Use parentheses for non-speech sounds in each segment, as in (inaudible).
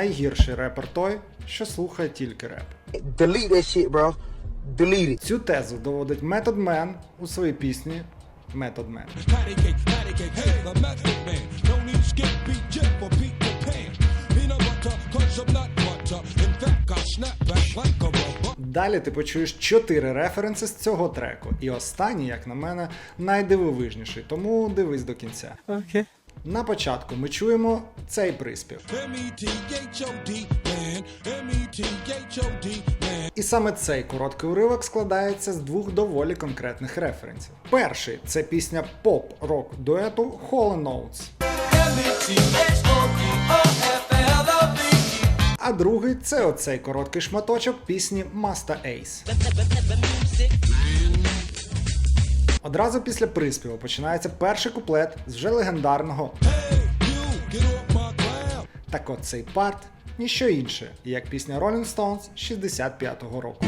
Найгірший репер той, що слухає тільки реп. Delete that shit, bro. Delete it. Цю тезу доводить Method Man у своїй пісні Method Man. Далі ти почуєш чотири референси з цього треку. І останній, як на мене, найдивовижніший, тому дивись до кінця. Okay. На початку ми чуємо цей приспів. І саме цей короткий уривок складається з двох доволі конкретних референсів. Перший це пісня поп-рок дуету Hall Notes. А другий це оцей короткий шматочок пісні Master Ace. Одразу після приспіву починається перший куплет з вже легендарного You, my cloud. Так от цей парт ніщо інше, як пісня Rolling Stones 65-го року.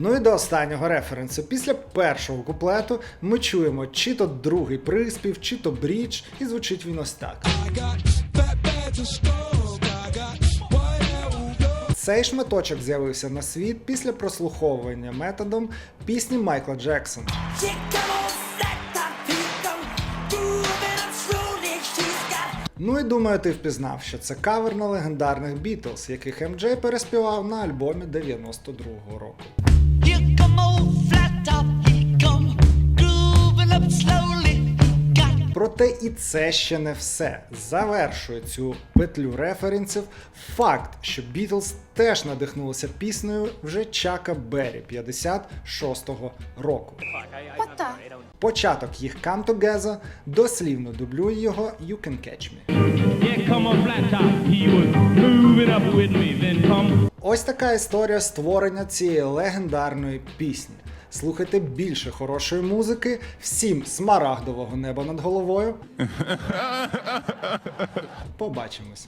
Ну і до останнього референсу. Після першого куплету ми чуємо чи то другий приспів, чи то брідж, і звучить він ось так. I got Цей шматочок з'явився на світ після прослуховування методом пісні Майкла Джексона. Ну і думаю, ти впізнав, що це кавер на легендарних Бітлз, яких МДЖ переспівав на альбомі 92-го року. Проте і це ще не все. Завершує цю петлю референсів факт, що Бітлз теж надихнулися піснею вже Чака Беррі 56-го року. Початок їх Come Together дослівно дублює його You Can Catch Me. Yeah, come on, flat top. He was moving up with me. Then come Ось така історія створення цієї легендарної пісні. Слухайте більше хорошої музики, всім смарагдового неба над головою. (laughs) Побачимось.